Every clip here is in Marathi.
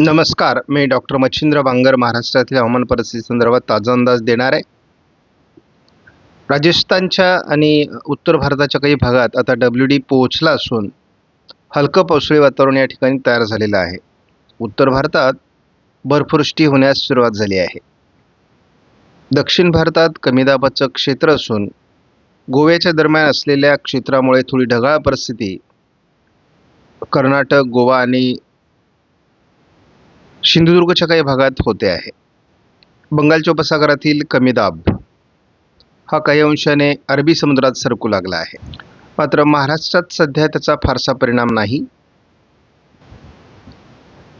नमस्कार मी डॉक्टर मच्छिंद्र बांगर महाराष्ट्रातील हवामान परिस्थिती संदर्भात ताजा अंदाज देणार आहे. राजस्थानच्या आणि उत्तर भारताच्या काही भागात आता डब्ल्यू डी पोहोचला असून हलकं पावसाळी वातावरण या ठिकाणी तयार झालेलं आहे. उत्तर भारतात बर्फवृष्टी होण्यास सुरुवात झाली आहे. दक्षिण भारतात कमी दाबाचं क्षेत्र असून गोव्याच्या दरम्यान असलेल्या क्षेत्रामुळे थोडी ढगाळ परिस्थिती. कर्नाटक गोवा आणि सिंधुदुर्गच्या काही भागात होते आहे. बंगालच्या उपसागरातील कमी दाब. हा काही अंशाने अरबी समुद्रात सरकू लागला आहे. मात्र महाराष्ट्रात सध्या त्याचा फारसा परिणाम नाही.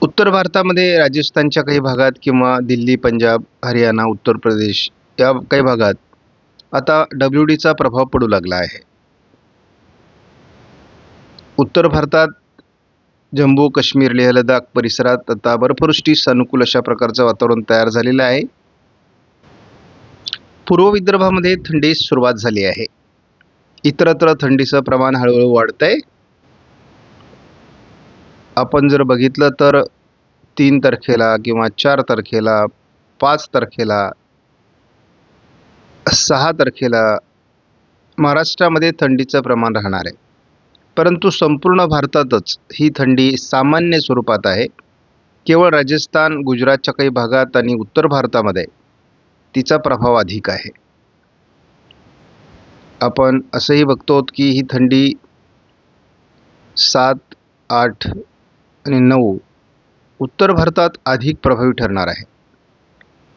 उत्तर भारतामध्ये राजस्थानच्या काही भागात किंवा दिल्ली पंजाब हरियाणा उत्तर प्रदेश या काही भागात आता डब्ल्यू डीचा प्रभाव पडू लागला आहे. उत्तर भारतात जम्मू काश्मीर लेह लडाख परिसरात आता बर्फवृष्टीस अनुकूल अशा प्रकारचं वातावरण तयार झालेलं आहे. पूर्व विदर्भामध्ये थंडीस सुरुवात झाली आहे. इतरत्र थंडीचं प्रमाण हळूहळू वाढत आहे आपण जर बघितलं तर तीन तारखेला किंवा चार तारखेला पाच तारखेला सहा तारखेला महाराष्ट्रामध्ये थंडीचं प्रमाण राहणार आहे. परंतु संपूर्ण भारतातच ही थंडी सामान्य स्वरूपात आहे. केवळ राजस्थान गुजरातच्या काही भागात आणि उत्तर भारतामध्ये तिचा प्रभाव अधिक आहे. आपण असंही बघतो की ही थंडी सात आठ आणि नऊ उत्तर भारतात अधिक प्रभावी ठरणार आहे.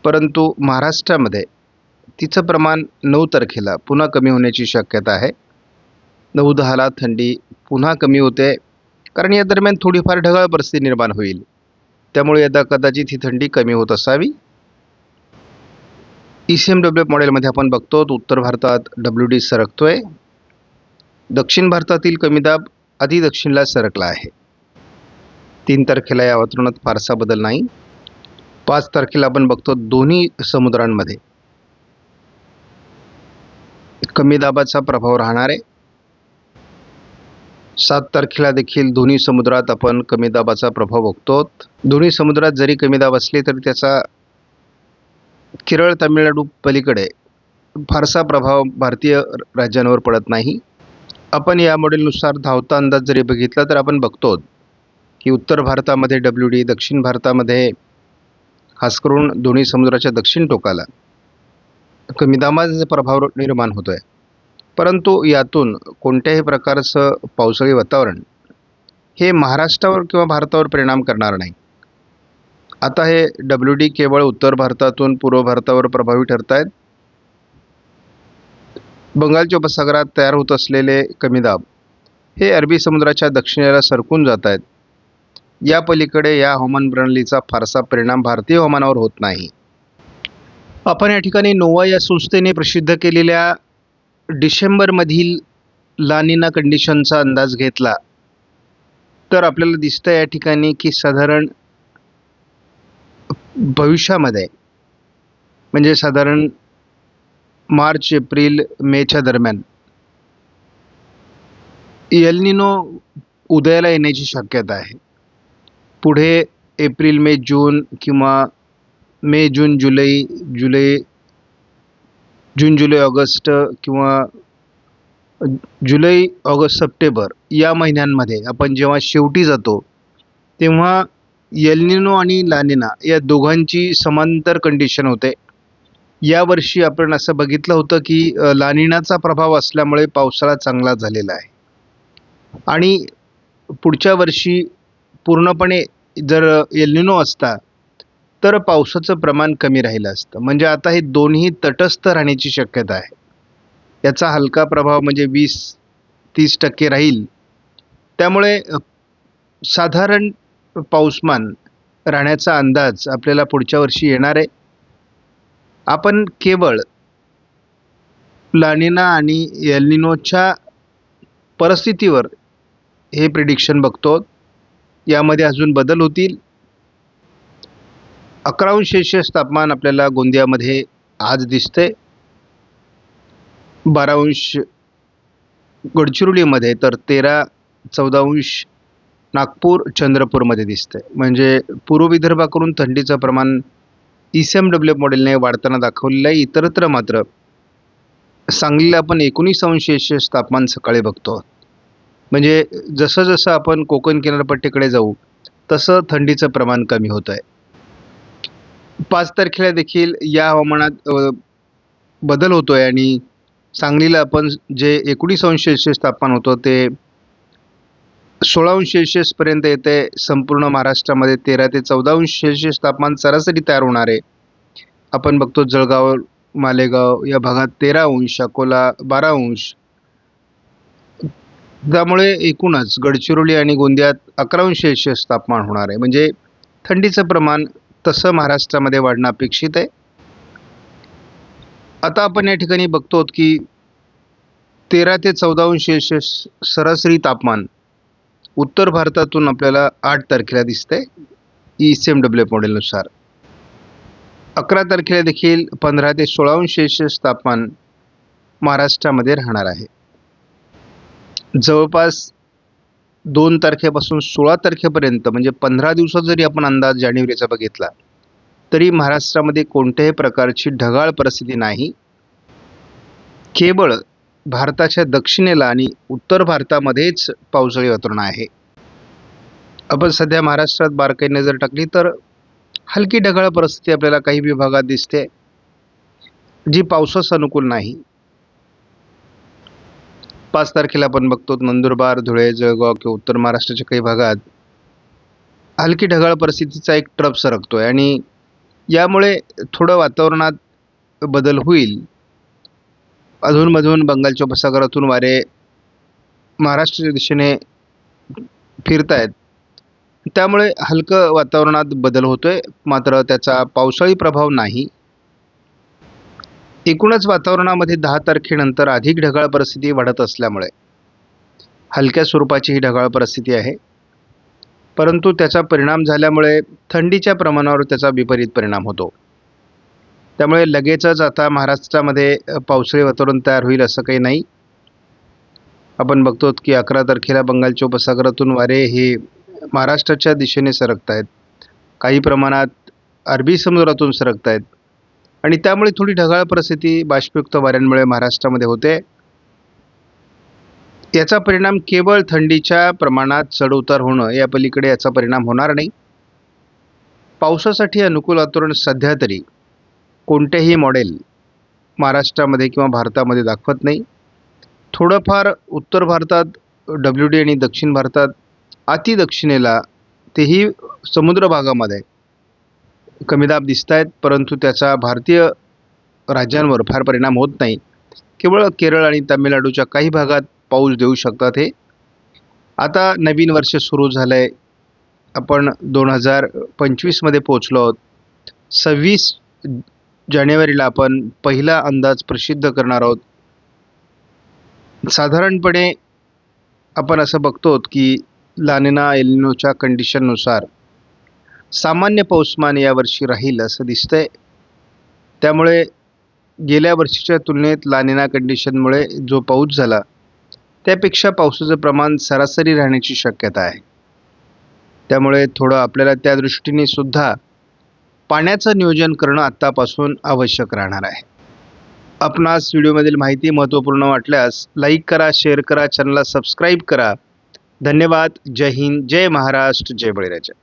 परंतु महाराष्ट्रामध्ये तिचं प्रमाण नऊ तारखेला पुन्हा कमी होण्याची शक्यता आहे. नऊ दहाला थंडी पुन्हा कमी होते. कारण या दरम्यान थोडीफार ढगाळ परिस्थिती निर्माण होईल. त्यामुळे यदा कदाचित ही थंडी कमी होत असावी. ई सी एम डब्ल्यू मॉडेलमध्ये आपण बघतो उत्तर भारतात डब्ल्यू डी सरकतोय. दक्षिण भारतातील कमी दाब दक्षिणला सरकला आहे. तीन तारखेला या वातावरणात फारसा बदल नाही. पाच तारखेला आपण बघतो दोन्ही समुद्रांमध्ये. कमी दाबाचा प्रभाव राहणार आहे. सात तारखेला देखील दोन्ही समुद्रात आपण कमी दाबाचा प्रभाव बघतो. दोन्ही समुद्रात जरी कमी दाब असले तरी त्याचा केरळ तामिळनाडू पलीकडे फारसा प्रभाव भारतीय राज्यांवर पडत नाही. आपण या मॉडेलनुसार धावता अंदाज जरी बघितला तर आपण बघतो की उत्तर भारतामध्ये डब्ल्यू डी दक्षिण भारतामध्ये खास करून दोन्ही समुद्राच्या दक्षिण टोकाला कमी दाबाचा प्रभाव निर्माण होतो आहे परंतु यातून कोणत्याही प्रकारचं पावसाळी वातावरण हे महाराष्ट्रावर किंवा भारतावर परिणाम करणार नाही. आता हे डब्ल्यू डी केवळ उत्तर भारतातून पूर्व भारतावर प्रभावी ठरत आहेत बंगालच्या उपसागरात तयार होत असलेले कमी दाब हे अरबी समुद्राच्या दक्षिणेला सरकून जात आहेत या पलीकडे या हवामान प्रणालीचा फारसा परिणाम भारतीय हवामानावर होत नाही. आपण या ठिकाणी नोवा या संस्थेने प्रसिद्ध केलेल्या डिसेंबरमधील लानिना कंडिशनचा अंदाज घेतला तर आपल्याला दिसतं या ठिकाणी की साधारण भविष्यामध्ये म्हणजे साधारण मार्च एप्रिल मेच्या दरम्यान एलनिनो उदयाला येण्याची शक्यता आहे. पुढे एप्रिल मे जून किंवा मे जून जुलै जुलै जून जुलै ऑगस्ट किंवा जुलै ऑगस्ट सप्टेंबर या महिन्यांमध्ये आपण जेव्हा शेवटी जातो तेव्हा यलनिनो आणि लानिना या दोघांची समांतर कंडिशन होते. यावर्षी आपण असं बघितलं होतं की लानिनाचा प्रभाव असल्यामुळे पावसाळा चांगला झालेला आहे. आणि पुढच्या वर्षी पूर्णपणे जर एलनिनो असता तर पावसाचं प्रमाण कमी राहिलं असतं. म्हणजे आता हे दोन्ही तटस्थ राहण्याची शक्यता आहे. याचा हलका प्रभाव म्हणजे वीस तीस टक्के राहील. त्यामुळे साधारण पाऊसमान राहण्याचा अंदाज आपल्याला पुढच्या वर्षी येणार आहे. आपण केवळ लानिना आणि एलनिनोच्या परिस्थितीवर हे प्रिडिक्शन बघतो. यामध्ये अजून बदल होतील. अकरा अंश सेल्सिअस तापमान आपल्याला गोंदियामध्ये आज दिसते बारा अंश गडचिरोलीमध्ये तर तेरा चौदा अंश नागपूर चंद्रपूरमध्ये दिसते म्हणजे पूर्व विदर्भाकडून थंडीचं प्रमाण ई सी एम डब्ल्यू मॉडेलने वाढताना दाखवलेलं आहे. इतरत्र मात्र सांगलीला आपण एकोणीस अंश सेल्शियस तापमान सकाळी बघतो. म्हणजे जसं जसं आपण कोकण किनारपट्टीकडे जाऊ तसं थंडीचं प्रमाण कमी होत आहे पाच तारखेला देखील या हवामानात बदल होतो आहे आणि सांगलीला आपण जे एकोणीस अंश सेल्सिअस तापमान होतं ते सोळा अंश सेल्सिअसपर्यंत येते संपूर्ण महाराष्ट्रामध्ये तेरा ते चौदा अंश सेल्सिअस तापमान सरासरी तयार होणार आहे. आपण बघतो जळगाव मालेगाव या भागात तेरा अंश अकोला बारा अंश. त्यामुळे एकूणच गडचिरोली आणि गोंदियात अकरा अंश सेल्सिअस तापमान होणार आहे. म्हणजे थंडीचं प्रमाण तसं महाराष्ट्रामध्ये वाढणं अपेक्षित आहे. आता आपण या ठिकाणी बघतो की तेरा ते चौदा अंश सरासरी तापमान उत्तर भारतातून आपल्याला आठ तारखेला दिसतंय ई सी एम डब्ल्यू मॉडेलनुसार. अकरा तारखेला देखील पंधरा ते सोळा अंश तापमान महाराष्ट्रामध्ये राहणार आहे. जवळपास दोन तारखेपासून सोळा तारखेपर्यंत म्हणजे पंधरा दिवसात जरी आपण अंदाज जानेवारीचा बघितला तरी महाराष्ट्रामध्ये कोणत्याही प्रकारची ढगाळ परिस्थिती नाही. केवळ भारताच्या दक्षिणेला आणि उत्तर भारतामध्येच पावसाळी वातावरण आहे. आपण सध्या महाराष्ट्रात बारकाई नजर टाकली तर हलकी ढगाळ परिस्थिती आपल्याला काही विभागात दिसते जी पावसास अनुकूल नाही. पाच तारखेला आपण बघतो नंदुरबार धुळे जळगाव किंवा उत्तर महाराष्ट्राच्या काही भागात हलकी ढगाळ परिस्थितीचा एक ट्रप सरकतोय आणि यामुळे थोडं वातावरणात बदल होईल. अधूनमधून बंगालच्या उपसागरातून वारे महाराष्ट्राच्या दिशेने फिरतायत. त्यामुळे हलकं वातावरणात बदल होतोय मात्र त्याचा पावसाळी प्रभाव नाही. एकूणच वातावरणामध्ये दहा तारखेनंतर अधिक ढगाळ परिस्थिती वाढत असल्यामुळे हलक्या स्वरूपाची ही ढगाळ परिस्थिती आहे. परंतु त्याचा परिणाम झाल्यामुळे थंडीच्या प्रमाणावर त्याचा विपरीत परिणाम होतो. त्यामुळे लगेचच आता महाराष्ट्रामध्ये पावसाळी वातावरण तयार होईल असं काही नाही. आपण बघतो की अकरा तारखेला बंगालच्या उपसागरातून वारे हे महाराष्ट्राच्या दिशेने सरकत आहेत काही प्रमाणात अरबी समुद्रातून सरकत आहेत आणि त्यामुळे थोडी ढगाळ परिस्थिती बाष्पयुक्त वाऱ्यांमुळे महाराष्ट्रामध्ये होते. याचा परिणाम केवळ थंडीच्या प्रमाणात चढउतार होणं या पलीकडे याचा परिणाम होणार नाही. पावसासाठी अनुकूल वातावरण सध्या तरी कोणतेही मॉडेल महाराष्ट्रामध्ये किंवा भारतामध्ये दाखवत नाही. थोडंफार उत्तर भारतात डब्ल्यू डी आणि दक्षिण भारतात अति दक्षिणेला तेही समुद्र भागामध्ये कमी दाब दिसत आहेत परंतु त्याचा भारतीय राज्यांवर फार परिणाम होत नाही. केवळ केरळ आणि तामिळनाडूच्या काही भागात पाऊस देऊ शकतात हे आता नवीन वर्ष सुरू झालं आहे आपण दोन हजार पंचवीसमध्ये पोचलो आहोत. सव्वीस जानेवारीला आपण पहिला अंदाज प्रसिद्ध करणार आहोत. साधारणपणे आपण असं बघतो की लानिना एलिनोच्या कंडिशननुसार सामान्य पाऊसमान यावर्षी राहील असं दिसतंय. त्यामुळे गेल्या वर्षीच्या तुलनेत लानिना कंडिशनमुळे जो पाऊस झाला त्यापेक्षा पावसाचं प्रमाण सरासरी राहण्याची शक्यता आहे. त्यामुळे थोडं आपल्याला त्या दृष्टीने सुद्धा पाण्याचं नियोजन करणं आत्तापासून आवश्यक राहणार आहे. आपणास व्हिडिओमधील माहिती महत्त्वपूर्ण वाटल्यास लाईक करा शेअर करा चॅनलला सबस्क्राईब करा. धन्यवाद. जय हिंद. जय महाराष्ट्र. जय बळीराजा.